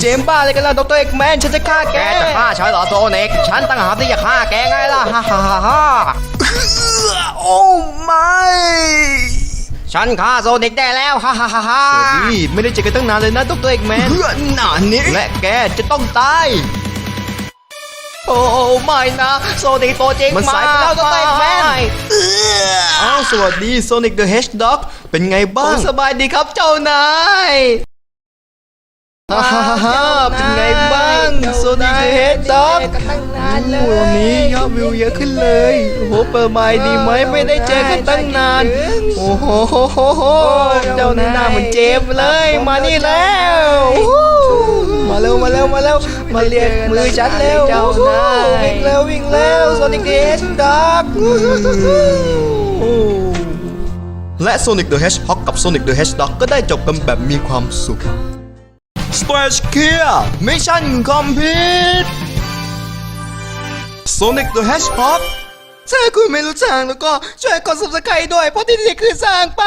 เจมส์บ้าอะไรกันล่ะดรเอกแมนฉันจะฆ่าแก แกจะฆ่าฉันเหรอโซนิกฉันตั้งหากที่จะฆ่าแกไงล่ะฮ่าฮ่าฮ่าฮ่าโอ้ไม่ฉันฆ่าโซนิกได้แล้วฮ่าฮ่าฮ่าฮ่านี่ไม่ได้เจอกันตั้งนานเลยนะดรเอกแมนเพื่อนหนานี้และแกจะต้องตาย โอ้ไม่นะโซนิกตัวจริงมันสายไปแล้วดรเอกแมนไม่อ้าวสวัสดี Sonic the Hedgehog เป็นไงบ้างสบายดีครับเจ้านาย ฮ่าฮ่าฮ่าฮ่าเป็นไงบ้าง Sonic the Hedgehog โอ้วันนี้ยอดวิวเยอะขึ้นเลยโอ้โหเปิดไมค์ดีไหมไม่ได้เจอกันตั้งนาน โอ้โหโหโหโหเจ้านี่หน้าเหมือนเจมส์เลย มานี่แล้วอู้หูมาเร็วมาเร็วมาเร็วมาเรียกมือฉันเร็วเจ้านายวิ่งเร็ววิ่งเร็ว Sonic the Hedgehog และ Sonic the Hedgehog กับ Sonic the Hedgehog ก็ได้จบกันแบบมีความสุข สเปซเคียร์มิชชั่นคอมพิวโซนิกเดอะแฮชพ็อกถ้าคุณไม่รู้จักแล้วก็ช่วยกด subscribe ด้วยเพราะที่นี่คือสร้างไป